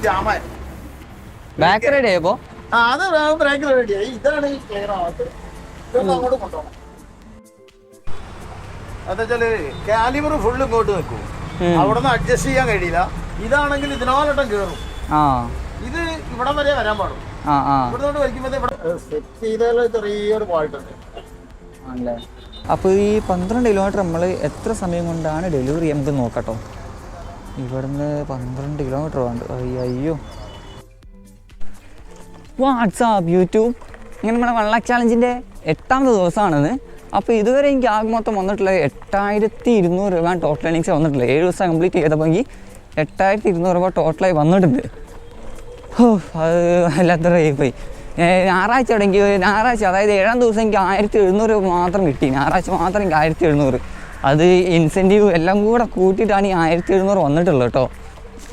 ജാമായി back ready ആയപ്പോ ആ അത് ബ്രേക്ക് റെഡിയായി ഇതാണ് ഈ ക്ലിയർ ആവാത്തത് ഇതൊന്ന് അങ്ങോട്ട് കൊണ്ടുപോകണം അതെച്ചാൽ കാലിബർ ഫുള്ള് ഇങ്ങോട്ട് നിൽക്കും. അഡ്ജസ്റ്റ് ചെയ്യാൻ കഴിയില്ല. ഇതാണെങ്കിൽ ഇതിനോലട്ടം കേറും. ആ. ഇത് ഇവിടെ വരെ വരാൻ പാടും. ആ ആ. ഇവിടെ കൊണ്ട് ഇവിടെ സെറ്റ് ചെയ്താൽ ചെറിയൊരു പാട്ടുണ്ട് ആണല്ലേ? അപ്പോൾ ഈ പന്ത്രണ്ട് കിലോമീറ്റർ നമ്മൾ എത്ര സമയം കൊണ്ടാണ് ഡെലിവറി നമുക്ക് നോക്കട്ടോ. ഇവിടുന്ന് പന്ത്രണ്ട് കിലോമീറ്റർ വേണ്ട അയ്യോ വാട്സാപ്പ് യൂട്യൂബ് ഇങ്ങനെ നമ്മുടെ ലാക്ക് ചാലഞ്ചിന്റെ എട്ടാമത്തെ ദിവസമാണിത് അപ്പോൾ ഇതുവരെ എനിക്ക് ആകെ മൊത്തം വന്നിട്ടുള്ള എട്ടായിരത്തി ഇരുന്നൂറ് രൂപ ടോട്ടൽ ഏണിങ്സ് വന്നിട്ടില്ല ഏഴ് ദിവസം കംപ്ലീറ്റ് ചെയ്തപ്പോൾ എനിക്ക് എട്ടായിരത്തി ഇരുന്നൂറ് രൂപ ടോട്ടലായി വന്നിട്ടുണ്ട്. ഓ അത് വല്ലാത്ത പോയി. ഞായറാഴ്ച ഇടയ്ക്ക് ഞായറാഴ്ച അതായത് ഏഴാം ദിവസം എനിക്ക് ആയിരത്തി എഴുന്നൂറ് രൂപ മാത്രം കിട്ടി. ഞായറാഴ്ച മാത്രം എനിക്ക് ആയിരത്തി എഴുന്നൂറ് അത് ഇൻസെന്റീവ് എല്ലാം കൂടെ കൂട്ടിയിട്ടാണ് ഈ ആയിരത്തി എഴുന്നൂറ് വന്നിട്ടുള്ളത് കേട്ടോ.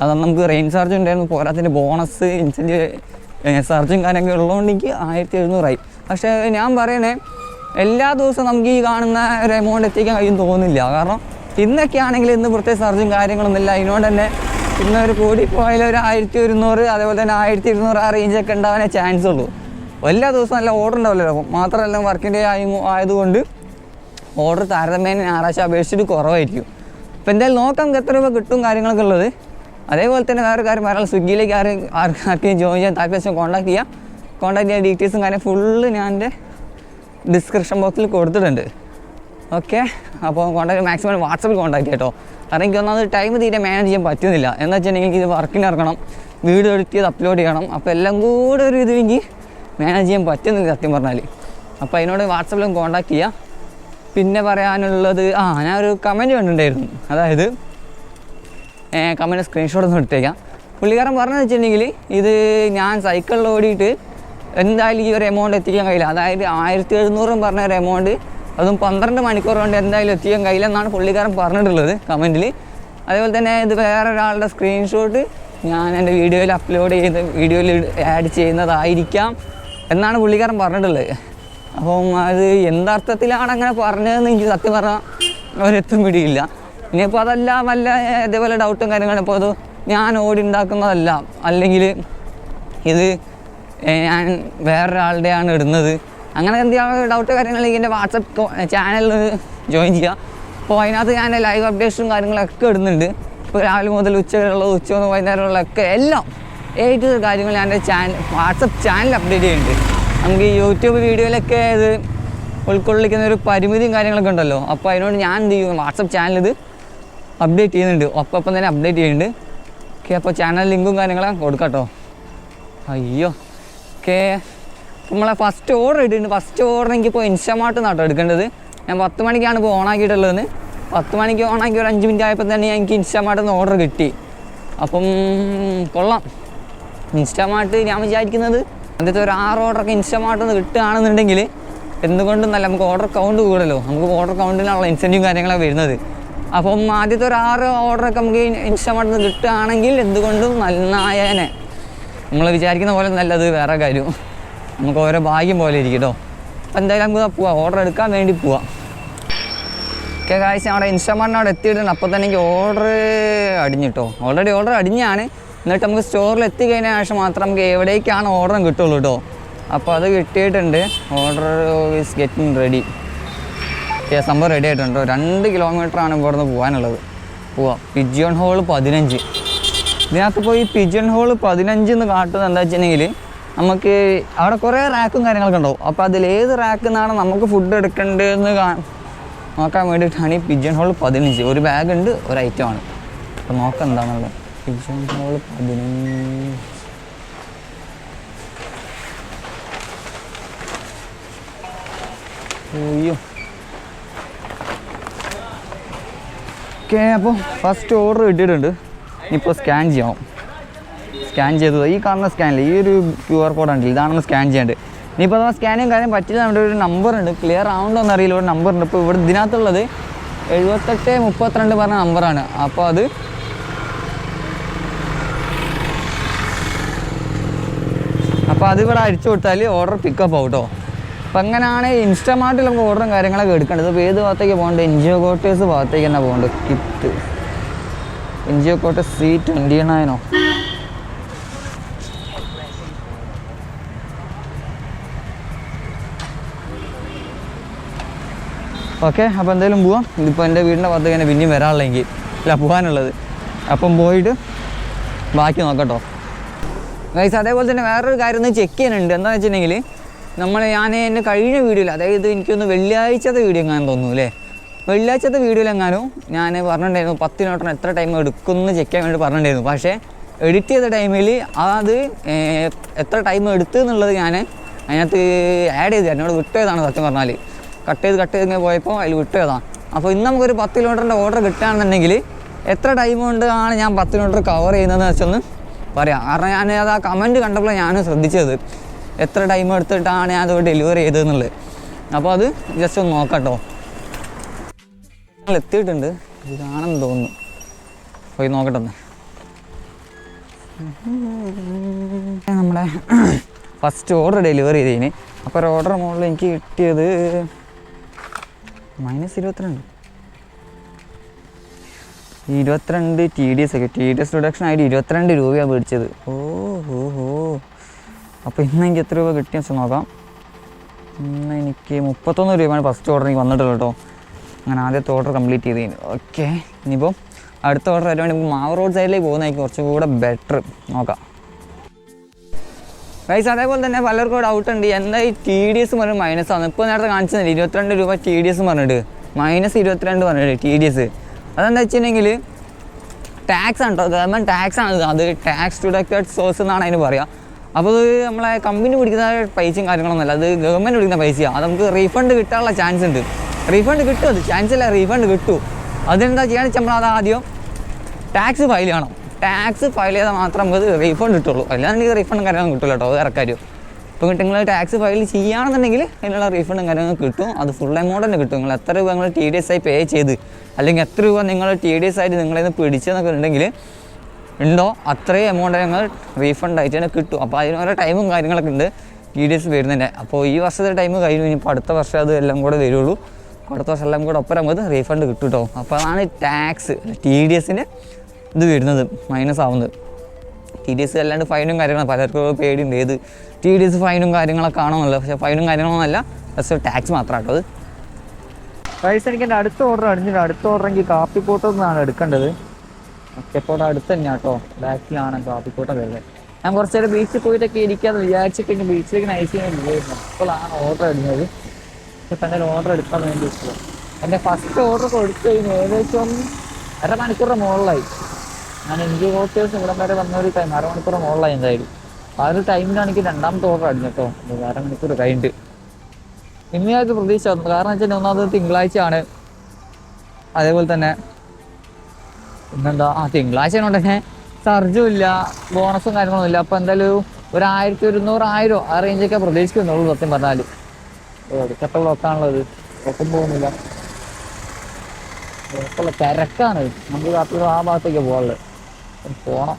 അത് നമുക്ക് റെയിൻ ചാർജ് ഉണ്ടായിരുന്നു. പോരാത്തിന്റെ ബോണസ് ഇൻസെന്റീവ് ചാർജും കാര്യമൊക്കെ ഉള്ളതുകൊണ്ട് എനിക്ക് ആയിരത്തി എഴുന്നൂറായി. പക്ഷേ ഞാൻ പറയണേ എല്ലാ ദിവസവും നമുക്ക് ഈ കാണുന്ന ഒരു എമൗണ്ട് എത്തിക്കാൻ കഴിയും തോന്നുന്നില്ല. കാരണം ഇന്നൊക്കെ ആണെങ്കിൽ ഇന്ന് പ്രത്യേക ചാർജും കാര്യങ്ങളൊന്നുമില്ല അതിനോട് തന്നെ ഇന്നൊരു കൂടി പോയാൽ ഒരു ആയിരത്തി ഒരുന്നൂറ് അതേപോലെ തന്നെ ആയിരത്തി ഇരുന്നൂറ് ആ റേഞ്ചൊക്കെ ഉണ്ടാവാനേ ചാൻസ് ഉള്ളൂ. എല്ലാ ദിവസവും നല്ല ഓർഡർ ഉണ്ടാവില്ലല്ലോ. മാത്രമല്ല വർക്കിന്റെ ആയതുകൊണ്ട് ഓർഡർ താരതമ്യേന ഞായറാഴ്ച അപേക്ഷിച്ചിട്ട് കുറവായിരിക്കും. അപ്പോൾ എന്തായാലും നോക്കാം എത്ര രൂപ കിട്ടും കാര്യങ്ങളൊക്കെ ഉള്ളത്. അതേപോലെ തന്നെ വേറെ കാര്യം പറയാൻ സ്വിഗ്ഗിയിലേക്ക് ആര് ആർക്ക് ജോയിൻ ചെയ്യാൻ താല്പര്യം കോൺടാക്ട് ചെയ്യാം. കോൺടാക്ട് ചെയ്യാൻ ഡീറ്റെയിൽസും കാര്യം ഫുള്ള് ഞാൻ എന്റെ ഡിസ്ക്രിപ്ഷൻ ബോക്സിൽ കൊടുത്തിട്ടുണ്ട്. ഓക്കെ അപ്പോൾ കോൺടാക്ട് മാക്സിമം വാട്സപ്പിൽ കോൺടാക്ട് കേട്ടോ. കാരണം എനിക്ക് ഒന്നാമത് ടൈം തീരെ മാനേജ് ചെയ്യാൻ പറ്റുന്നില്ല. എന്ന് വെച്ചിട്ടുണ്ടെങ്കിൽ എനിക്ക് ഇത് വർക്കിന് വീഡിയോ എഡിറ്റ് ചെയ്ത് അപ്ലോഡ് ചെയ്യണം. അപ്പോൾ എല്ലാം കൂടെ ഒരു ഇത് എനിക്ക് മാനേജ് ചെയ്യാൻ പറ്റുന്നില്ല സത്യം പറഞ്ഞാൽ അപ്പോൾ അതിനോട് വാട്സപ്പിലും കോൺടാക്ട് ചെയ്യാം. പിന്നെ പറയാനുള്ളത് ആ ഞാൻ ഒരു കമന്റ് കണ്ടിട്ടുണ്ടായിരുന്നു. അതായത് കമന്റ് സ്ക്രീൻഷോട്ട് ഒന്ന് എടുത്തേക്കാം. പുള്ളിക്കാരൻ പറഞ്ഞു വെച്ചിട്ടുണ്ടെങ്കിൽ ഇത് ഞാൻ സൈക്കിളിൽ ഓടിയിട്ട് എന്തായാലും ഈ ഒരു എമൗണ്ട് എത്തിക്കാൻ കഴിയില്ല. അതായത് ആയിരത്തി എഴുന്നൂറും പറഞ്ഞ ഒരു എമൗണ്ട് അതും പന്ത്രണ്ട് മണിക്കൂർ കൊണ്ട് എന്തായാലും എത്തിക്കാൻ കഴിയില്ല എന്നാണ് പുള്ളിക്കാരൻ പറഞ്ഞിട്ടുള്ളത് കമന്റിൽ അതേപോലെ തന്നെ ഇത് വേറെ ഒരാളുടെ സ്ക്രീൻഷോട്ട് ഞാൻ എന്റെ വീഡിയോയിൽ അപ്ലോഡ് ചെയ്ത് വീഡിയോയിൽ ആഡ് ചെയ്യുന്നതായിരിക്കാം എന്നാണ് പുള്ളിക്കാരൻ പറഞ്ഞിട്ടുള്ളത്. അപ്പം അത് എന്തർത്ഥത്തിലാണ് അങ്ങനെ പറഞ്ഞതെന്ന് എനിക്ക് സത്യം പറഞ്ഞാൽ ഒരെത്തും പിടിയില്ല. ഇനിയിപ്പോൾ അതല്ല വല്ല ഇതേപോലെ ഡൗട്ടും കാര്യങ്ങളും. ഇപ്പോൾ അത് ഞാൻ ഓടി ഉണ്ടാക്കുന്നതല്ല. അല്ലെങ്കിൽ ഇത് ഞാൻ വേറൊരാളുടെയാണ് ഇടുന്നത്. അങ്ങനെ എന്തെങ്കിലും ഡൗട്ട് കാര്യങ്ങളെങ്കിൽ എന്റെ വാട്സപ്പ് ചാനലിൽ ജോയിൻ ചെയ്യുക അപ്പോൾ അതിനകത്ത് ഞാൻ ലൈവ് അപ്ഡേഷനും കാര്യങ്ങളൊക്കെ ഇടുന്നുണ്ട്. ഇപ്പോൾ രാവിലെ മുതൽ ഉച്ച വരെയുള്ള ഉച്ച വൈകുന്നേരമുള്ള വൈകുന്നേരമുള്ളതൊക്കെ എല്ലാം. ഏറ്റവും കാര്യങ്ങൾ ഞാൻ എന്റെ ചാനൽ വാട്സപ്പ് ചാനൽ അപ്ഡേറ്റ് ചെയ്യുന്നുണ്ട്. നമുക്ക് ഈ യൂട്യൂബ് വീഡിയോയിലൊക്കെ ഇത് ഉൾക്കൊള്ളിക്കുന്ന ഒരു പരിമിതിയും കാര്യങ്ങളൊക്കെ ഉണ്ടല്ലോ. അപ്പോൾ അതിനോട് ഞാൻ എന്ത് ചെയ്യും? വാട്സപ്പ് ചാനൽ ഇത് അപ്ഡേറ്റ് ചെയ്യുന്നുണ്ട്. ഒപ്പം തന്നെ അപ്ഡേറ്റ് ചെയ്യുന്നുണ്ട്. ഓക്കെ അപ്പോൾ ചാനൽ ലിങ്കും കാര്യങ്ങളും കൊടുക്കാം കേട്ടോ അയ്യോ ഓക്കെ. നമ്മളെ ഫസ്റ്റ് ഓർഡർ ഇട്ടിട്ടുണ്ട്. ഫസ്റ്റ് ഓർഡർ എനിക്കിപ്പോൾ ഇൻസ്റ്റമാർട്ട് നാട്ടോ എടുക്കേണ്ടത്. ഞാൻ പത്ത് മണിക്കാണ് ഇപ്പോൾ ഓണാക്കിയിട്ടുള്ളത് പത്ത് മണിക്ക് ഓണാക്കി ഒരു അഞ്ച് മിനിറ്റ് ആയപ്പോൾ തന്നെ എനിക്ക് ഇൻസ്റ്റമാർട്ടിൽ നിന്ന് ഓർഡർ കിട്ടി. അപ്പം കൊള്ളാം. ഇൻസ്റ്റാമാർട്ട് ഞാൻ വിചാരിക്കുന്നത് ആദ്യത്തെ ഒരു ആറ് ഓർഡറൊക്കെ ഇൻസ്റ്റാമാർട്ടിൽ നിന്ന് കിട്ടുകയാണെന്നുണ്ടെങ്കിൽ എന്തുകൊണ്ടും നല്ല നമുക്ക് ഓർഡർ കൗണ്ട് കൂടല്ലോ. നമുക്ക് ഓർഡർ കൗണ്ടിനുള്ള ഇൻസെന്റീവ് കാര്യങ്ങളൊക്കെ വരുന്നത്. അപ്പം ആദ്യത്തെ ഒരു ആറ് ഓർഡറൊക്കെ നമുക്ക് ഇൻസ്റ്റാമാർട്ടിൽ നിന്ന് കിട്ടുകയാണെങ്കിൽ എന്തുകൊണ്ടും നന്നായേനെ. നമ്മൾ വിചാരിക്കുന്ന പോലെ നല്ലത് വേറെ കാര്യം. നമുക്ക് ഓരോ ഭാഗ്യം പോലെ ഇരിക്കും കേട്ടോ അപ്പം എന്തായാലും നമുക്ക് പോവാം. ഓർഡർ എടുക്കാൻ വേണ്ടി പോവാം. ഓക്കെ കാഴ്ച അവിടെ ഇൻസ്റ്റാമാർട്ടിന് അവിടെ എത്തിയിട്ടുണ്ട്. അപ്പോൾ തന്നെ എനിക്ക് ഓർഡർ അടിഞ്ഞിട്ടോ ഓൾറെഡി ഓർഡർ അടിഞ്ഞാണ്. എന്നിട്ട് നമുക്ക് സ്റ്റോറിൽ എത്തിക്കഴിഞ്ഞ ശേഷം മാത്രം നമുക്ക് എവിടേക്കാണ് ഓർഡർ കിട്ടുള്ളൂ കേട്ടോ അപ്പോൾ അത് കിട്ടിയിട്ടുണ്ട്. ഓർഡർ ഈസ് ഗെറ്റിംഗ് റെഡി സംഭവം റെഡി ആയിട്ടുണ്ട് രണ്ട് കിലോമീറ്റർ ആണ് ഇവിടുന്ന് പോകാനുള്ളത് പോവാം. പിജിയൺ ഹോൾ പതിനഞ്ച്. ഇതിനകത്ത് പോയി പിജിയൺ ഹോൾ പതിനഞ്ച് എന്ന് കാട്ടുന്നത് എന്താ വെച്ചിട്ടുണ്ടെങ്കിൽ നമുക്ക് അവിടെ കുറേ റാക്കും കാര്യങ്ങളൊക്കെ ഉണ്ടാവും. അപ്പോൾ അതിൽ ഏത് റാക്കിൽ നിന്നാണ് നമുക്ക് ഫുഡ് എടുക്കേണ്ടതെന്ന് കാ നോക്കാൻ വേണ്ടിയിട്ടാണ് ഈ പിജിയൺ ഹോൾ പതിനഞ്ച്. ഒരു ബാഗ് ഉണ്ട് ഒരു ഐറ്റമാണ് അപ്പോൾ നോക്കാം എന്താണെന്നുള്ളത് പിജിയൺ ഹോൾ പതിനൊന്ന് അയ്യോ. ഓക്കെ അപ്പോൾ ഫസ്റ്റ് ഓർഡർ കിട്ടിയിട്ടുണ്ട്. ഇപ്പോൾ സ്കാൻ ചെയ്യാം. സ്കാൻ ചെയ്തത്. ഈ കാണുന്ന സ്കാനിൽ ഈ ഒരു ക്യു ആർ കോഡ് ഉണ്ടല്ലോ ഇതാണ് സ്കാൻ ചെയ്യേണ്ടത് ഇനിയിപ്പോൾ അഥവാ സ്കാനിങ് കാര്യം പറ്റില്ല നമ്മുടെ ഒരു നമ്പർ ഉണ്ട്. ക്ലിയർ ആവുണ്ടോ എന്ന് അറിയില്ല ഒരു നമ്പർ ഉണ്ട്. ഇപ്പോൾ ഇവിടെ ഇതിനകത്തുള്ളത് എഴുപത്തെട്ട് മുപ്പത്തിരണ്ട് പറഞ്ഞ നമ്പറാണ് അപ്പോൾ അത് അപ്പോൾ അത് ഇവിടെ അടിച്ചു കൊടുത്താൽ ഓർഡർ പിക്കപ്പ് ആവും കേട്ടോ അപ്പം അങ്ങനെയാണ് ഇൻസ്റ്റമാർട്ടിൽ നമുക്ക് ഓർഡറും കാര്യങ്ങളൊക്കെ എടുക്കേണ്ടത്. അപ്പോൾ ഏത് ഭാഗത്തേക്ക് പോകേണ്ടത്? എൻ ജിഒ കോട്ടേഴ്സ് ഭാഗത്തേക്ക് തന്നെ പോകേണ്ടത്. Kit N G O quarters C twenty നയനോ okay അപ്പോൾ എന്തായാലും പോവാം. ഇതിപ്പോൾ എന്റെ വീടിന്റെ ഭാഗത്തേക്ക് തന്നെ പിന്നെയും വരാനുള്ളതെങ്കിൽ. അല്ല പോകാനുള്ളത് അപ്പം പോയിട്ട് ബാക്കി നോക്കട്ടോ ഗൈസ് അതേപോലെ തന്നെ വേറൊരു കാര്യം ഒന്ന് ചെക്ക് ചെയ്യാനുണ്ട്. എന്താ വെച്ചിട്ടുണ്ടെങ്കിൽ നമ്മൾ ഞാൻ എന്റെ കഴിഞ്ഞ വീഡിയോയിൽ അതായത് എനിക്കൊന്ന് വെള്ളിയാഴ്ചത്തെ വീഡിയോ എങ്ങാനും തോന്നുന്നു അല്ലേ? വെള്ളിയാഴ്ചത്തെ വീഡിയോയിൽ എങ്ങാനും ഞാൻ പറഞ്ഞിട്ടുണ്ടായിരുന്നു പത്ത് മിനിറ്റിന് എത്ര ടൈം എടുക്കുമെന്ന് ചെക്ക് ചെയ്യാൻ വേണ്ടി പറഞ്ഞിട്ടുണ്ടായിരുന്നു. പക്ഷേ എഡിറ്റ് ചെയ്ത ടൈമിൽ അത് എത്ര ടൈം എടുത്തു എന്നുള്ളത് ഞാൻ അതിനകത്ത് ആഡ് ചെയ്ത്. എന്നോട് വിട്ടേതാണ് സത്യം പറഞ്ഞാൽ കട്ട് ചെയ്ത് കട്ട് ചെയ്ത് പോയപ്പോൾ അതിൽ വിട്ടതാണ് അപ്പോൾ ഇന്ന് നമുക്കൊരു പത്ത് കിലോമീറ്ററിന്റെ ഓർഡർ കിട്ടുകയാണെന്നുണ്ടെങ്കിൽ എത്ര ടൈം കൊണ്ടാണ് ഞാൻ പത്ത് കിലോമീറ്റർ കവർ ചെയ്യുന്നതെന്ന് വെച്ചൊന്ന് പറയാം. കാരണം ഞാൻ അത് ആ കമന്റ് കണ്ടപ്പോൾ ഞാൻ ശ്രദ്ധിച്ചത്. എത്ര ടൈം എടുത്തിട്ടാണ് ഞാൻ അത് ഡെലിവറി ചെയ്തതെന്നുള്ളത്. അപ്പോൾ അത് ജസ്റ്റ് ഒന്ന് നോക്കട്ടോ. എത്തിയിട്ടുണ്ട്. ഇതാണെന്ന് തോന്നുന്നു. പോയി നോക്കട്ടെ ഒന്ന്. നമ്മുടെ ഫസ്റ്റ് ഓർഡർ ഡെലിവറി ചെയ്തതിന് അപ്പോൾ ഒരു ഓർഡർ മുകളിൽ എനിക്ക് കിട്ടിയത് മൈനസ് ഇരുപത്തിരണ്ട്. ഇരുപത്തിരണ്ട് ടി ഡി എസ് ഒക്കെ. ടി ഡി എസ് റിഡക്ഷൻ ആയിട്ട് ഇരുപത്തിരണ്ട് രൂപയാണ് മേടിച്ചത്. ഓ ഹോ ഹോ. അപ്പോൾ ഇന്ന് എനിക്ക് എത്ര രൂപ കിട്ടിയെന്ന് വെച്ചാൽ നോക്കാം. ഇന്ന് എനിക്ക് മുപ്പത്തൊന്ന് രൂപയാണ് ഫസ്റ്റ് ഓർഡർ എനിക്ക് വന്നിട്ടുള്ളൂ കേട്ടോ. അങ്ങനെ ആദ്യത്തെ ഓർഡർ കംപ്ലീറ്റ് ചെയ്ത് ഓക്കെ ഇനിയിപ്പോൾ അടുത്ത ഓർഡർ വരുവാണെങ്കിൽ നമുക്ക് മാവ് റോഡ് സൈഡിലേക്ക് പോകുന്നതായിരിക്കും. കുറച്ചും കൂടെ ബെറ്റർ നോക്കാം. ഗൈസ് അതേപോലെ തന്നെ പലർക്കും ഡൗട്ട് ഉണ്ട്. എന്താ ഈ ടി ഡി എസ് പറഞ്ഞ് മൈനസ് ആണ് ഇപ്പോൾ നേരത്തെ കാണിച്ചതല്ലേ ഇരുപത്തിരണ്ട് രൂപ ടി ഡി എസ് പറഞ്ഞിട്ട്? മൈനസ് ഇരുപത്തിരണ്ട് പറഞ്ഞിട്ട് ടി ഡി എസ് അതെന്താ വെച്ചിട്ടുണ്ടെങ്കിൽ ടാക്സ് ആണ് കേട്ടോ ഗവൺമെന്റ് ടാക്സ് ആണ് അത് ടാക്സ് ഡിഡക്റ്റഡ് സോഴ്സ് എന്നാണ് അതിന് പറയുക അപ്പോൾ അത് നമ്മളെ കമ്പനി പിടിക്കുന്ന പൈസയും കാര്യങ്ങളൊന്നുമല്ല അത് ഗവൺമെന്റ് പിടിക്കുന്ന പൈസയാണ് അത് നമുക്ക് റീഫണ്ട് കിട്ടാനുള്ള ചാൻസ് ഉണ്ട്. റീഫണ്ട് കിട്ടും അത്. ചാൻസ് ഇല്ല റീഫണ്ട് കിട്ടും. അതെന്താ ചെയ്യാന്ന് വെച്ചാൽ നമ്മളത് ആദ്യം ടാക്സ് ഫയൽ ചെയ്യണം ടാക്സ് ഫയൽ ചെയ്താൽ മാത്രം നമുക്ക് റീഫണ്ട് കിട്ടുള്ളൂ. അല്ലാതെ റീഫണ്ടും കാര്യങ്ങളും കിട്ടില്ല കേട്ടോ അത് ഇറക്കാരും ഇപ്പോൾ നിങ്ങൾ ടാക്സ് ഫയൽ ചെയ്യുകയാണെന്നുണ്ടെങ്കിൽ അതിനുള്ള റീഫണ്ടും കാര്യങ്ങളും കിട്ടും. അത് ഫുൾ എമൗണ്ട് തന്നെ കിട്ടും. നിങ്ങൾ എത്ര രൂപ നിങ്ങൾ ടി ഡി എസ് ആയി പേ ചെയ്ത് അല്ലെങ്കിൽ എത്ര രൂപ നിങ്ങൾ ടി ഡി എസ് ആയിട്ട് നിങ്ങളെ നിന്ന് പിടിച്ചെന്നൊക്കെ ഉണ്ടെങ്കിൽ ഉണ്ടോ? അത്രയും എമൗണ്ട് ഞങ്ങൾ റീഫണ്ട് ആയിട്ട് തന്നെ കിട്ടും. അപ്പോൾ അതിന് ഓരോ ടൈമും കാര്യങ്ങളൊക്കെ ഉണ്ട് ടി ഡി എസ് വരുന്നതിന്റെ അപ്പോൾ ഈ വർഷത്തെ ടൈം കഴിഞ്ഞു. ഇനിയിപ്പോൾ അടുത്ത വർഷം അത് എല്ലാം കൂടെ വരുള്ളൂ. അടുത്ത വർഷം എല്ലാം കൂടെ ഒപ്പം നമുക്ക് റീഫണ്ട് കിട്ടും കേട്ടോ അപ്പോൾ അതാണ് ടാക്സ് ടി ഡി എസിന്റെ ഇത് വരുന്നത് മൈനസ് ആവുന്നത്. ടി ഡി എസ് അല്ലാണ്ട് ഫൈനും കാര്യങ്ങളും പലർക്കും പേടിയുണ്ട്. ഏത് ടി ഡി എസ് ഫൈനും കാര്യങ്ങളൊക്കെ ആണോന്നല്ല. പക്ഷേ ഫൈനും കാര്യങ്ങളൊന്നുമല്ല. ജസ്റ്റ് ടാക്സ് മാത്രമാണ് അത്. പൈസ എനിക്ക് എന്റെ അടുത്ത ഓർഡർ അടിഞ്ഞിട്ട് അടുത്ത ഓർഡർ എനിക്ക് കാപ്പിക്കോട്ടം നിന്നാണ് എടുക്കേണ്ടത്. ഓക്കെ ഇപ്പോൾ അടുത്ത് തന്നെയാണ് കേട്ടോ. ബാക്കിലാണ് കാപ്പിക്കോട്ടം വരുന്നത്. ഞാൻ കുറച്ച് നേരം ബീച്ചിൽ പോയിട്ടൊക്കെ ഇരിക്കാന്ന് വിചാരിച്ചിട്ട് ഇനി ബീച്ചിലേക്ക് ചെയ്യാൻ പോയിരുന്നു. അപ്പോഴാണ് ഓർഡർ അടിഞ്ഞത് ഇപ്പം എന്റെ ഓർഡർ എടുക്കാൻ വേണ്ടി എന്റെ ഫസ്റ്റ് ഓർഡർ കൊടുത്തു കഴിഞ്ഞാൽ ഏകദേശം അരമണിക്കൂറിന്റെ മുകളിലായി. ഞാൻ ഇന്ത്യ ഹോട്ടൽസ് ഇവിടെ വരെ വന്ന ഒരു ടൈം അരമണിക്കൂർ മുകളിലായി എന്തായാലും. ആ ഒരു ടൈമിലാണ് എനിക്ക് രണ്ടാമത്തെ ഓർഡർ അടിഞ്ഞു കേട്ടോ. അരമണിക്കൂർ കഴിഞ്ഞിട്ട്. ഇന്ന് ഞങ്ങൾക്ക് പ്രതീക്ഷ കാരണം വെച്ചാൽ ഒന്നാമത് തിങ്കളാഴ്ചയാണ്. അതേപോലെ തന്നെ പിന്നെന്താ? ആ തിങ്കളാഴ്ച കൊണ്ട് തന്നെ. ചാർജും ഇല്ല ബോണസും കാര്യങ്ങളൊന്നും ഇല്ല. അപ്പോൾ എന്തായാലും ഒരു ആയിരത്തി ഒരുന്നൂറ് ആയിരം ആ റേഞ്ചൊക്കെ പ്രതീക്ഷിക്കുന്നുള്ളൂ സത്യം പറഞ്ഞാൽ എടുക്കത്തെ ബ്ലോക്കാണുള്ളത് ബ്ലോക്കും പോകുന്നില്ല. തിരക്കാണ്. നമുക്ക് രാത്രി ആ ഭാഗത്തേക്ക് പോകാനുള്ളത് പോണം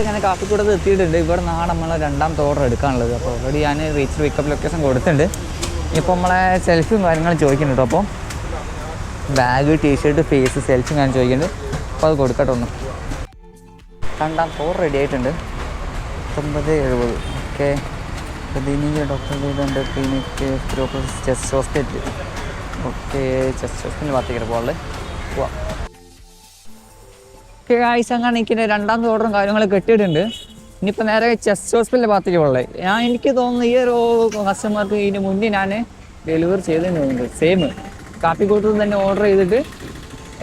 ഇങ്ങനെ കാപ്പിക്കൂടത്ത് എത്തിയിട്ടുണ്ട്. ഇവിടെ നിന്നാണ് നമ്മളെ രണ്ടാം ഓർഡർ എടുക്കാനുള്ളത്. അപ്പോൾ ഓൾറെഡി ഞാൻ റീച്ച് പിക്കപ്പ് ലൊക്കേഷൻ കൊടുത്തിട്ടുണ്ട്. ഇപ്പോൾ നമ്മളെ സെൽഫിയും കാര്യങ്ങളും ചോദിക്കുന്നുണ്ട്. അപ്പോൾ ബാഗ് ടീഷർട്ട് ഫേസ് സെൽഫും ഞാൻ ചോദിക്കുന്നുണ്ട്. അപ്പോൾ അത് കൊടുക്കട്ടെ ഒന്ന്. രണ്ടാം തോർ റെഡി ആയിട്ടുണ്ട്. പത്തൊമ്പത് എഴുപത്. ഓക്കെ. പ്രതിനിധി doctor ചെയ്തുണ്ട് clinic chest hospital okay. Chest ഹോസ്പിറ്റലിൽ ഭാഗത്തേക്ക് പോകാനുള്ളത് പോവാം. ആഴ്ച അങ്ങനെ എനിക്ക് തോടറും ഓർഡറും കെട്ടിയിട്ടുണ്ട്. ഇനിയിപ്പോൾ നേരെ ചെസ്റ്റ് ഹോസ്പിറ്റലിന്റെ ഭാഗത്തേക്ക് ഉള്ളത് ഞാൻ എനിക്ക് തോന്നുന്നു ഈ ഒരു കസ്റ്റമർക്ക് ഇതിന് മുന്നേ ഞാൻ ഡെലിവറി ചെയ്തതെന്ന് തോന്നുന്നുണ്ട് സെയിം കാപ്പിക്കൂട്ടിൽ തന്നെ ഓർഡർ ചെയ്തിട്ട്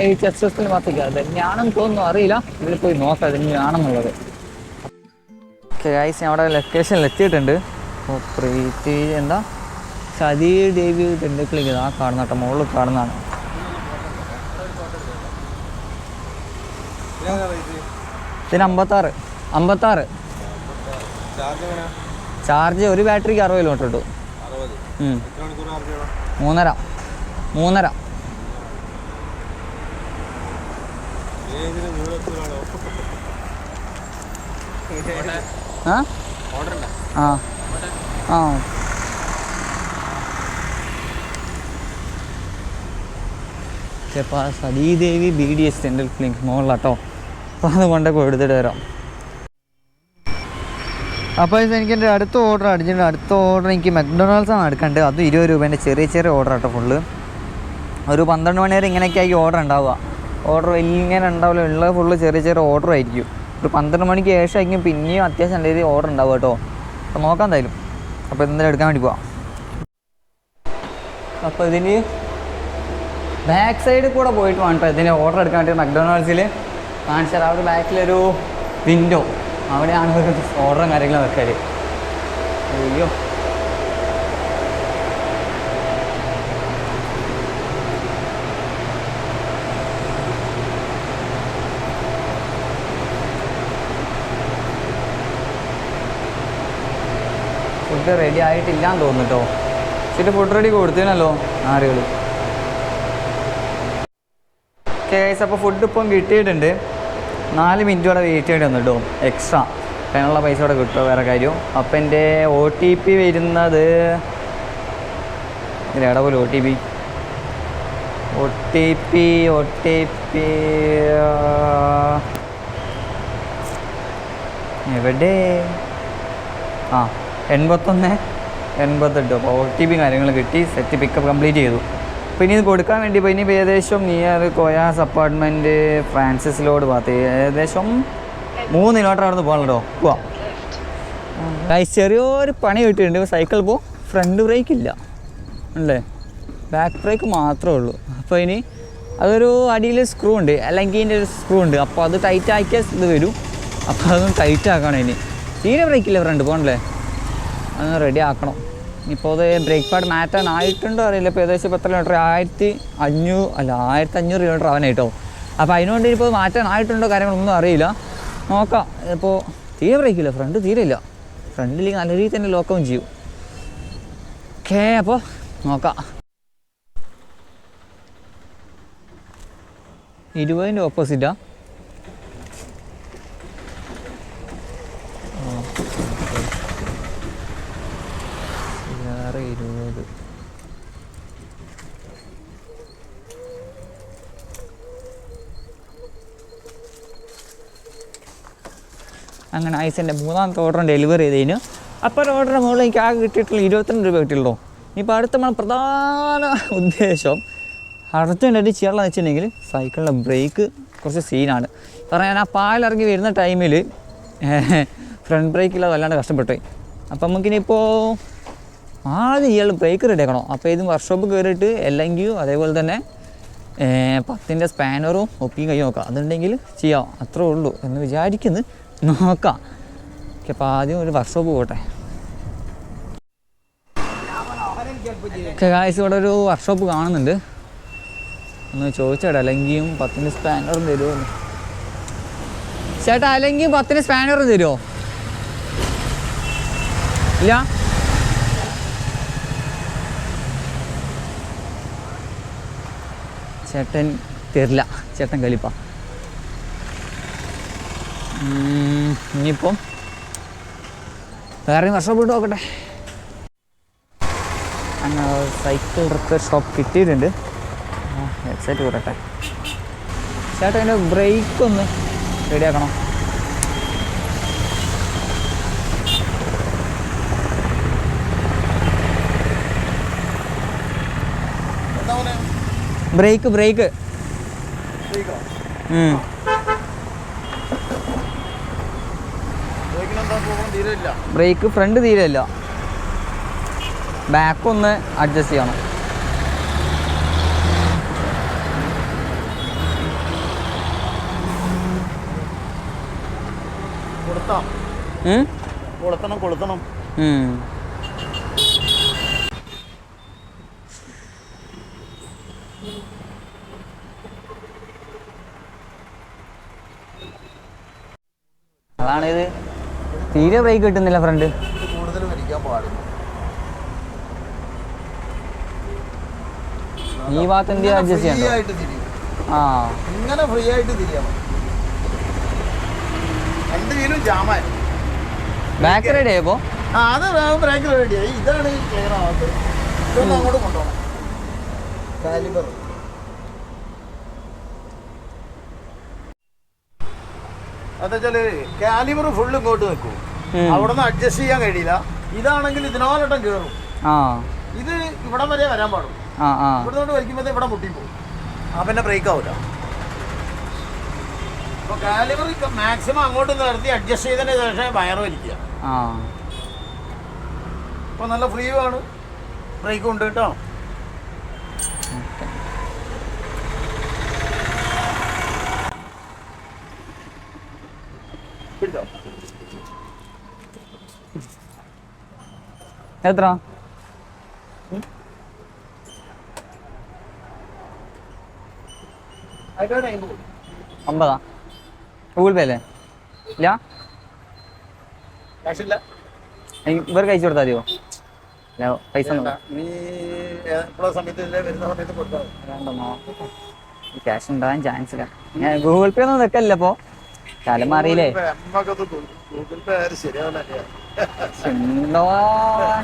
ഈ ചെസ്റ്റ് ഹോസ്പിറ്റലിന്റെ ഭാഗത്തേക്ക് അത് തന്നെയാണെന്ന് തോന്നുന്നു അറിയില്ല. ഇതിൽ പോയി നോക്കാം തന്നെയാണെന്നുള്ളത് ഞാൻ അവിടെ ലൊക്കേഷനിൽ എത്തിയിട്ടുണ്ട്. അപ്പോൾ പ്രീതി എന്താ? സതീ ദേവി തെണ്ടുക്കളിക്ക് ആ കാണുന്ന കേട്ടോ മുകളിൽ കാണുന്നതാണ്. ഇതിന് അമ്പത്താറ്. അമ്പത്താറ്. ചാർജ് ഒരു ബാറ്ററിക്ക് അറുപത് കിലോമീറ്റർ കിട്ടും. ഉം. മൂന്നര. മൂന്നര. ആ? ആ. B D S central clinic മുകളിലാട്ടോ അപ്പോൾ അത് കൊണ്ടൊക്കെ എടുത്തിട്ട് വരാം. അപ്പോൾ എനിക്ക് എന്റെ അടുത്ത ഓർഡർ അടിച്ചിട്ടുണ്ട് അടുത്ത ഓർഡർ എനിക്ക് മക്ഡൊണാൾഡ്സ് ആണ് എടുക്കേണ്ടത്. അതും ഇരുപത് രൂപേന്റെ ചെറിയ ചെറിയ ഓർഡർ ആട്ടോ ഫുള്ള് ഒരു പന്ത്രണ്ട് മണി വരെ ഇങ്ങനെയൊക്കെ ആയി ഓർഡർ ഉണ്ടാവുക. ഓർഡർ ഇങ്ങനെ ഉണ്ടാവില്ല. ഉള്ളത് ഫുള്ള് ചെറിയ ചെറിയ ഓർഡർ ആയിരിക്കും. ഒരു പന്ത്രണ്ട് മണിക്ക് ശേഷം ആയിരിക്കും പിന്നെയും അത്യാവശ്യം നല്ല രീതിയിൽ ഓർഡർ ഉണ്ടാവുക കേട്ടോ. അപ്പോൾ നോക്കാം എന്തായാലും. അപ്പോൾ ഇതെന്തായാലും എടുക്കാൻ വേണ്ടി പോവാം. അപ്പോൾ ഇതിന് ബാക്ക് സൈഡിൽ കൂടെ പോയിട്ട് വേണം കേട്ടോ ഇതിന് ഓർഡർ എടുക്കാൻ വേണ്ടി മക്ഡൊണാൾഡ്സിൽ കാണിച്ചാൽ അവിടെ ബാക്കിലൊരു വിൻഡോ അവിടെയാണ് ഒരു ഓർഡറും കാര്യങ്ങളും വെക്കൽ. അയ്യോ. ഫുഡ് റെഡി ആയിട്ടില്ലാന്ന് തോന്നുന്നു കേട്ടോ ഫുഡ് റെഡി കൊടുത്തേനല്ലോ ആരുകൾ കേസ് അപ്പോൾ ഫുഡ് ഇപ്പം കിട്ടിയിട്ടുണ്ട്. നാല് മിനിറ്റ് കൂടെ വെയിറ്റ് ചെയ്യേണ്ടി വന്നു കേട്ടോ എക്സ്ട്രാ അതിനുള്ള പൈസ കൂടെ കിട്ടുമോ വേറെ കാര്യം. അപ്പം എന്റെ ഒ ടി പി വരുന്നത് ഇതിലേടാ പോലെ O T P O T P O T P എവിടെ? ആ എൺപത്തൊന്ന് എൺപത്തെട്ട്. അപ്പോൾ ഒ ടി പി കാര്യങ്ങൾ കിട്ടി സെറ്റ് പിക്കപ്പ് കംപ്ലീറ്റ് ചെയ്തു. അപ്പോൾ ഇനി ഇത് കൊടുക്കാൻ വേണ്ടി ഇപ്പോൾ ഇനി ഏകദേശം near Koyas apartment Francis road ഭാഗത്ത് ഏകദേശം മൂന്ന് കിലോമീറ്റർ അവിടെ നിന്ന് പോകണല്ലോ പോവാം. ചെറിയൊരു പണി കിട്ടിയിട്ടുണ്ട്. സൈക്കിൾ പോകും ഫ്രണ്ട് ബ്രേക്ക് ഇല്ല. അല്ലേ? ബാക്ക് ബ്രേക്ക് മാത്രമേ ഉള്ളൂ. അപ്പോൾ ഇനി അതൊരു അടിയിൽ സ്ക്രൂ ഉണ്ട്. അല്ലെങ്കിൽ ഇതിന്റെ ഒരു സ്ക്രൂ ഉണ്ട്. അപ്പോൾ അത് ടൈറ്റ് ആക്കിയാൽ ഇത് വരും. അപ്പോൾ അതൊന്ന് ടൈറ്റ് ആക്കണം ഇനി. തീരെ ബ്രേക്കില്ല ഫ്രണ്ട് പോകണല്ലേ അതൊന്ന് റെഡി ആക്കണം. ഇപ്പോൾ അത് ബ്രേക്ക് പാഡ് മാറ്റാൻ ആയിട്ടുണ്ടോ അറിയില്ല. ഇപ്പോൾ ഏകദേശം എത്ര കിലോമീറ്റർ ആയിരത്തി അഞ്ഞൂറ് അല്ല ആയിരത്തി അഞ്ഞൂറ് കിലോമീറ്റർ ആവാനായിട്ടോ. അപ്പോൾ അതിനുവേണ്ടി ഇപ്പോൾ മാറ്റാൻ ആയിട്ടുണ്ടോ കാര്യങ്ങളൊന്നും അറിയില്ല. നോക്കാം. ഇപ്പോൾ തീരെ ബ്രേക്കില്ല ഫ്രണ്ട് തീരെ ഇല്ല. ഫ്രണ്ടിൽ നല്ല രീതിയിൽ തന്നെ ലോക്കവും ചെയ്യും. ഓക്കേ അപ്പോൾ നോക്കാം. ഇരുപതിന്റെ ഓപ്പോസിറ്റാ വേറെ ഇരുപത് അങ്ങനെ ഐസിന്റെ മൂന്നാമത്തെ ഓർഡർ ഡെലിവറി ചെയ്തതിന്. അപ്പോൾ ഓർഡറിന് മുകളിൽ എനിക്ക് ആകെ കിട്ടിയിട്ടുള്ള ഇരുപത്തിരണ്ട് രൂപ കിട്ടിയുള്ളൂ ഇപ്പോൾ അടുത്ത നമ്മൾ പ്രധാന ഉദ്ദേശം അർജന്റായിട്ട് ചെയ്യാനുള്ള വെച്ചിട്ടുണ്ടെങ്കിൽ സൈക്കിളിന്റെ ബ്രേക്ക് കുറച്ച് സീനാണ് കാരണം ഞാൻ ആ പാലിറങ്ങി വരുന്ന ടൈമിൽ ഫ്രണ്ട് ബ്രേക്കില്ലാതെ വല്ലാണ്ട് കഷ്ടപ്പെട്ടു അപ്പം നമുക്കിനിപ്പോൾ ആദ്യം ഇയാൾ ബ്രേക്ക് റെഡി ആക്കണം. അപ്പോൾ ഇത് വർക്ക്ഷോപ്പ് കയറിയിട്ട് അല്ലെങ്കിൽ അതേപോലെ തന്നെ പത്തിന്റെ സ്പാനറും ഒപ്പിയും കൈ നോക്കാം അതുണ്ടെങ്കിൽ ചെയ്യാം. അത്രേ ഉള്ളൂ എന്ന് വിചാരിക്കുന്നു. നോക്കാം. അപ്പോൾ ആദ്യം ഒരു വർക്ക്ഷോപ്പ് പോട്ടെ കാഴ്ച ഇവിടെ ഒരു വർക്ക്ഷോപ്പ് കാണുന്നുണ്ട്. ഒന്ന് ചോദിച്ചേട്ടാ അലങ്കിയും പത്തിന് സ്പാനറും തരുമോ ചേട്ടാ അലങ്കിയും പത്തിന് സ്പാനറും തരുമോ ഇല്ല? ചേട്ടൻ തരില്ല. ചേട്ടൻ കലിപ്പ ഇനിയിപ്പം വേറെ വർഷം പോയിട്ട് നോക്കട്ടെ. അങ്ങനെ സൈക്കിൾ റിപ്പയർ ഷോപ്പ് കിട്ടിയിട്ടുണ്ട്. ഹെഡ്സെറ്റ് കൂടട്ടെ. ചേട്ടാ എന്റെ ബ്രേക്ക് ഒന്ന് റെഡിയാക്കണം? Break break ബ്രേക്കോ? ഫ്രണ്ട് തീരെ ഇല്ല. ബാക്ക് ഒന്ന് അഡ്ജസ്റ്റ് ചെയ്യണം? കൊളുത്തണം കൊളുത്തണം. അതാണിത് തീരെ ബ്രേക്ക് കിട്ടുന്നില്ല ഫ്രണ്ട് കൂടുതൽ വലിക്കാൻ പാടില്ല. ഈ ഭാഗത്ത് എന്ത് അഡ്ജസ്റ്റ് ചെയ്യണ്ടോ? ആ. ഇങ്ങനെ ഫ്രീ ആയിട്ട് രണ്ട് വീലും ജാമായി ബാക്ക് റെഡി ആയപ്പോ ആ അത് ബ്രേക്ക് റെഡിയായി ഇതാണ് ക്ലിയർ ആവാത്തത്. ഇതൊന്ന് അങ്ങോട്ട് കൊണ്ടുപോകണം കാലിബർ അതെച്ചാൽ കാലിബർ ഫുള്ള് ഇങ്ങോട്ട് നിൽക്കും. അവിടെ നിന്ന് അഡ്ജസ്റ്റ് ചെയ്യാൻ കഴിയില്ല. ഇതാണെങ്കിൽ ഇതിനോലട്ടം കേറും. ഇത് ഇവിടെ വരെ വരാൻ പാടും. ആ ആ. ഇവിടെ കൊണ്ട് വലിക്കുമ്പോൾ ഇവിടെ മുട്ടി പോകും. ആ പിന്നെ ബ്രേക്ക് ആവില്ല അപ്പൊ കാലിബർ മാക്സിമം അങ്ങോട്ട് നിർത്തി അഡ്ജസ്റ്റ് ചെയ്തതിന് ശേഷം വയറ് വലിക്കുക. അപ്പൊ നല്ല ഫ്രീ ആണ്. ബ്രേക്ക് ഉണ്ട് കേട്ടോ. പിടിച്ചോ? എത്ര? അമ്പതാ ഗൂഗിൾ പേ അല്ലേ? ഇല്ല? ഇവർ കഴിച്ചു കൊടുത്താൽ മതിയോ? പൈസ. ക്യാഷ് ഉണ്ടാകാൻ ചാൻസ് ഇല്ല. ഞാൻ ഗൂഗിൾ പേ ഒന്നും നിൽക്കല്ലോ അപ്പോ കാലം മാറിയില്ലേ? ഗൂഗിൾ പേ ശരിയാവില്ല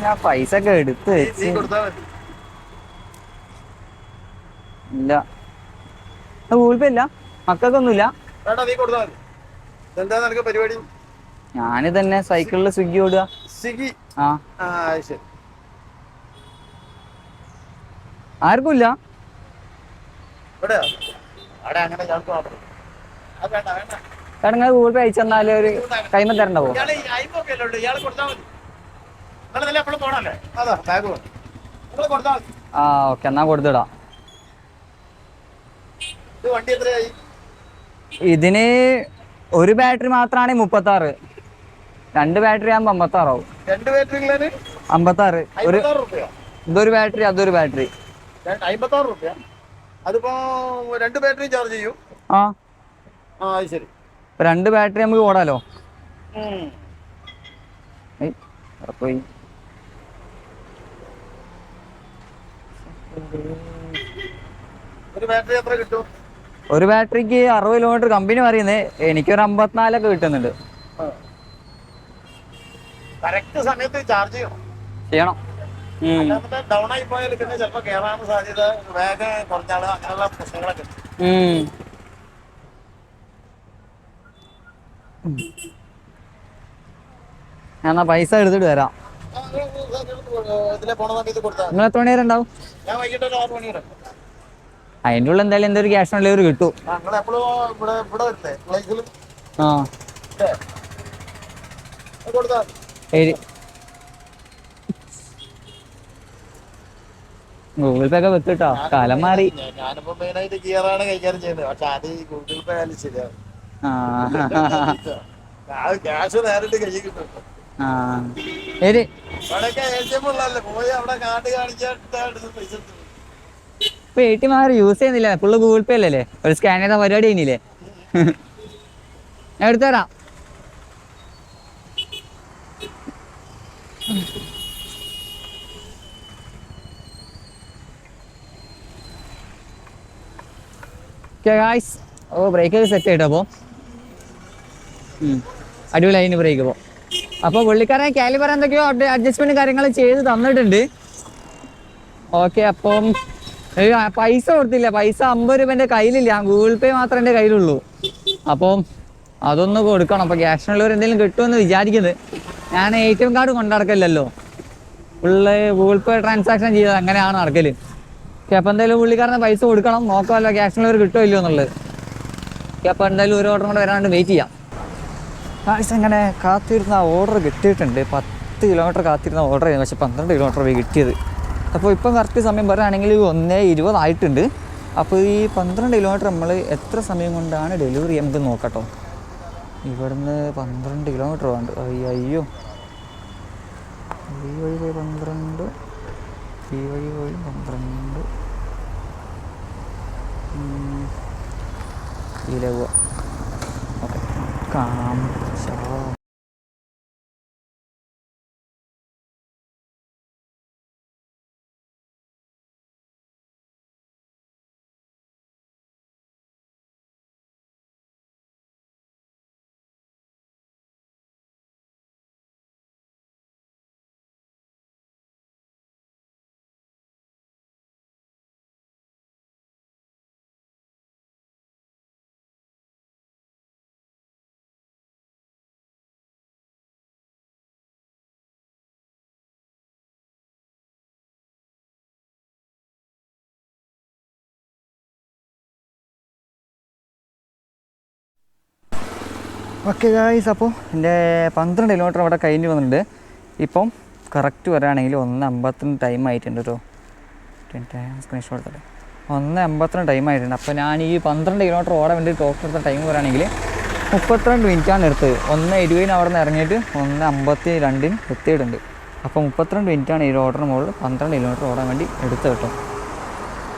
ഞാൻ പൈസ ഒക്കെ എടുത്ത് വെച്ച്. ഇല്ല. ഗൂഗിൾ പേ ഇല്ല. മക്കൾക്കൊന്നുമില്ല. ഒന്നുമില്ല നീ കൊടുത്താൽ മതി. എന്താ നിനക്ക് പരിപാടി? ഞാനിത് തന്നെ സൈക്കിളിൽ സ്വിഗ്ഗി ഓടുക. സ്വിഗ്ഗി? ആ. ആ അത് ശരി. ആർക്കും ഇല്ല. ഇവിടെ അവിടെ അങ്ങനെ നിങ്ങൾ ഗൂഗിൾ പേ അയച്ചു തന്നാൽ ഒരു കൈമ തരണ്ട പോകും ആ ഓക്കെ എന്നാ കൊടുത്തിടാം. ഇതിന് ഒരു ബാറ്ററി മാത്രമാണ് മുപ്പത്തി ആറ് രണ്ട് ബാറ്ററി ആകുമ്പോ അമ്പത്താറാവും. രണ്ട് അമ്പത്തി ആറ് ഒരു ഇതൊരു ബാറ്ററി അതൊരു ബാറ്ററി. അതിപ്പോ രണ്ട് ബാറ്ററി ചാർജ് ചെയ്യും. ആ. ആ ശരി. ഇപ്പൊ രണ്ട് ബാറ്ററി നമുക്ക് ഓടാലോ? പോയി. ഒരു ബാറ്ററി എത്ര കിട്ടും? ഒരു ബാറ്ററിക്ക് അറുപത് കിലോമീറ്റർ കമ്പനി പറയുന്നത് എനിക്കൊരു അമ്പത്തിനാലൊക്കെ കിട്ടുന്നുണ്ട്. കറക്റ്റ് സമയത്ത് ചാർജ് ചെയ്യണം. ചെയ്യണം. അല്ലാതെ ഡൗൺ ആയി പോയാൽ പിന്നെ ചിലപ്പോൾ കയറാൻ സാധ്യത വേഗം കുറഞ്ഞാൾ അങ്ങനെയുള്ള പ്രശ്നങ്ങളൊക്കെ ഉണ്ട്. ഉം. ഞാൻ എന്നാ പൈസ എടുത്തിട്ട് വരാം. നിങ്ങൾ എത്ര മണി വരെ ഉണ്ടാവും അതിന്റെ ഉള്ളിൽ എന്തായാലും എന്തൊരു ക്യാഷ് ഓൺ ഡെലിവറി കിട്ടും. ആ ശരി. ഗൂഗിൾ പേ ഒക്കെ വെക്കിട്ടോ കാലം മാറി. ഞാനിപ്പോ മെയിനായിട്ട് ഗിയറാണ് കൈകാര്യം ചെയ്യുന്നത്. പക്ഷെ അത് ഗൂഗിൾ പേ ആയാലും ശരിയാവും. ക്യാഷ് നേരിട്ട് കിട്ടും. ശരി. എടുത്തു ഇപ്പൊ എ ടി എം യൂസ് ചെയ്യുന്നില്ല. ഫുള്ള് ഗൂഗിൾ പേ അല്ലേ ഒരു സ്കാൻ ചെയ്ത പരിപാടി കഴിഞ്ഞില്ലേ ഞാൻ എടുത്തുതരാം ഗായ്സ് ഓ ബ്രേക്ക് സെറ്റ് ആയിട്ടോ അപ്പോൾ അടിപൊളിയായിന് ബ്രേക്ക് പോകും അപ്പോൾ പുള്ളിക്കാരൻ കാലിബർ എന്തൊക്കെയോ അഡ്ജസ്റ്റ്മെന്റ് കാര്യങ്ങൾ ചെയ്ത് തന്നിട്ടുണ്ട്. ഓക്കെ അപ്പം പൈസ കൊടുത്തില്ല. പൈസ അമ്പത് രൂപ എന്റെ കയ്യിലില്ല ഗൂഗിൾ പേ മാത്രമേ എന്റെ കയ്യിലുള്ളൂ. അപ്പം അതൊന്ന് കൊടുക്കണം. അപ്പോൾ ക്യാഷ് ഉള്ളവർ എന്തെങ്കിലും കിട്ടുമെന്ന് വിചാരിക്കുന്നത്. ഞാൻ എ ടി എം കാർഡ് കൊണ്ടടക്കില്ലല്ലോ ഫുള്ള് ഗൂഗിൾ പേ ട്രാൻസാക്ഷൻ ചെയ്തത് അങ്ങനെയാണ് നടക്കൽ ഓക്കെ അപ്പോൾ എന്തായാലും പുള്ളിക്കാരന് പൈസ കൊടുക്കണം. നോക്കാമല്ലോ ക്യാഷ് ഉള്ളവർ കിട്ടുമല്ലോ എന്നുള്ളത്. ഓക്കെ അപ്പോൾ എന്തായാലും ഒരു ഓർഡർ കൂടെ വരാണ്ട് വെയിറ്റ് ചെയ്യാം. ഗായ്സ് അങ്ങനെ കാത്തിരുന്ന ഓർഡർ കിട്ടിയിട്ടുണ്ട്. പത്ത് കിലോമീറ്റർ കാത്തിരുന്ന ഓർഡർ ചെയ്യുന്നത് പക്ഷേ പന്ത്രണ്ട് കിലോമീറ്റർ പോയി കിട്ടിയത്. അപ്പോൾ ഇപ്പം കറക്റ്റ് സമയം പറയുകയാണെങ്കിൽ ഒന്നേ ഇരുപതായിട്ടുണ്ട് അപ്പോൾ ഈ പന്ത്രണ്ട് കിലോമീറ്റർ നമ്മൾ എത്ര സമയം കൊണ്ടാണ് ഡെലിവറി നമുക്ക് നോക്കട്ടോ. ഇവിടുന്ന് പന്ത്രണ്ട് കിലോമീറ്റർ വേണ്ട. അയ്യോ. ഈ വഴി പോയി പന്ത്രണ്ട്. ഈ വഴി പോയി പന്ത്രണ്ട്. ഉം. ഇതിലെ പോവാം ഓക്കെ കാണാം ഓക്കെ ഗായ്സ് അപ്പോൾ എന്റെ പന്ത്രണ്ട് കിലോമീറ്റർ അവിടെ കഴിഞ്ഞ് വന്നിട്ടുണ്ട്. ഇപ്പം കറക്റ്റ് വരാണെങ്കിൽ ഒന്ന് അമ്പത്തിരണ്ട് ടൈം ആയിട്ടുണ്ട് കേട്ടോ സ്ക്രീൻഷോട്ട് എടുത്തത് ഒന്ന് അമ്പത്തിരണ്ട് ടൈം ആയിട്ടുണ്ട്. അപ്പോൾ ഞാൻ ഈ പന്ത്രണ്ട് കിലോമീറ്റർ ഓടാൻ വേണ്ടി ടോക്ക് എടുത്ത ടൈം വരാണെങ്കിൽ മുപ്പത്തിരണ്ട് മിനിറ്റാണ് എടുത്തത്. ഒന്ന് ഇരുപതിന് അവിടെ നിന്ന് ഇറങ്ങിയിട്ട് ഒന്ന് അമ്പത്തി രണ്ടിന് എത്തിയിട്ടുണ്ട്. അപ്പോൾ മുപ്പത്തിരണ്ട് മിനിറ്റാണ് ഈ ഓർഡറിന് മുകളിൽ പന്ത്രണ്ട് കിലോമീറ്റർ ഓടാൻ വേണ്ടി എടുത്തത് കേട്ടോ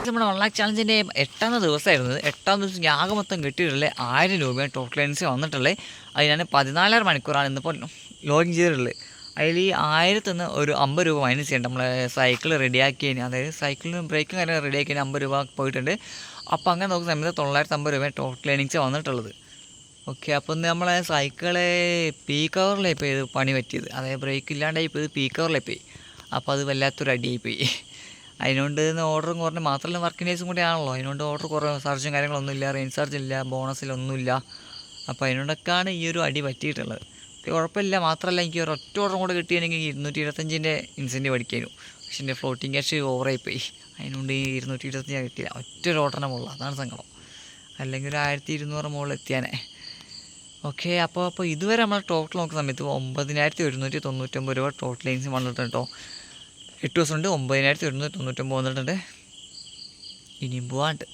നമ്മുടെ വൺ ലാക്ക് ചാലഞ്ചിന്റെ എട്ടാമത്തെ ദിവസമായിരുന്നത് എട്ടാം ദിവസം ഞാൻ മൊത്തം കിട്ടിയിട്ടുള്ളത് ആയിരം രൂപയാണ്. ടോട്ടൽ എൻസി വന്നിട്ടുള്ളത്. അത് ഞാൻ പതിനാലര മണിക്കൂറാണ് ഇന്നിപ്പോൾ ലോഗിൻ ചെയ്തിട്ടുള്ളത്. അതിൽ ഈ ആയിരത്തിൽ നിന്ന് ഒരു അമ്പത് രൂപ മൈനസ് ചെയ്യേണ്ട. നമ്മളെ സൈക്കിൾ റെഡിയാക്കിയതിന് അതായത് സൈക്കിളിന് ബ്രേക്കും കാര്യം റെഡിയാക്കിയതിന് അമ്പത് രൂപ പോയിട്ടുണ്ട്. അപ്പോൾ അങ്ങനെ നോക്കുന്ന സമയത്ത് തൊള്ളായിരത്തി അമ്പത് രൂപ ടോട്ടൽ ഏണിങ്സ് വന്നിട്ടുള്ളത്. ഓക്കെ അപ്പോൾ ഇന്ന് നമ്മളെ സൈക്കിളെ പീ കവറിലായി പോയി ഇത് പണി പറ്റിയത്. അതായത് ബ്രേക്ക് ഇല്ലാണ്ടായി പോയി പീ കവറിലായി പോയി. അപ്പോൾ അത് വല്ലാത്തൊരു അടിയായി പോയി. അതിനോണ്ട് ഓർഡറും കുറഞ്ഞ് മാത്രമല്ല വർക്കിംഗ് ഡേയ്സും കൂടി ആണല്ലോ. അതിനോണ്ട് ഓർഡർ കുറേ കാര്യങ്ങളൊന്നും ഇല്ല റെയിൻ സർജ് ഇല്ല ബോണസിലൊന്നുമില്ല അപ്പോൾ അതിനോടൊക്കെയാണ് ഈ ഒരു അടി പറ്റിയിട്ടുള്ളത്. കുഴപ്പമില്ല. മാത്രമല്ല എനിക്ക് ഒരു ഒറ്റ ഓർഡറും കൂടെ കിട്ടിയാണെങ്കിൽ ഇരുന്നൂറ്റി ഇരുപത്തഞ്ചിന്റെ ഇൻസെന്റീവ് അടിക്കായിരുന്നു പക്ഷേ എന്റെ ഫ്ലോട്ടിങ് ക്യാഷ് ഓവറായി പോയി. അതിനോണ്ട് ഈ ഇരുന്നൂറ്റി ഇരുപത്തഞ്ച് കിട്ടിയില്ല ഒറ്റ ഒരു ഓർഡറിനെ മുകളിൽ. അതാണ് സങ്കടം. അല്ലെങ്കിൽ ഒരു ആയിരത്തി ഇരുന്നൂറ് മുകളിൽ എത്തിയാനേ. ഓക്കെ അപ്പോൾ അപ്പോൾ ഇതുവരെ നമ്മൾ ടോട്ടൽ നോക്കുന്ന സമയത്ത് ഒമ്പതിനായിരത്തി ഒരുന്നൂറ്റി തൊണ്ണൂറ്റൊമ്പത് രൂപ ടോട്ടൽ ലൈൻസ് വന്നിട്ടുണ്ട് കേട്ടോ എട്ട് ദിവസമുണ്ട് ഒമ്പതിനായിരത്തി ഒരുന്നൂറ്റി തൊണ്ണൂറ്റൊമ്പത് വന്നിട്ടുണ്ട്. ഇനിയും പോവാണ്ട്.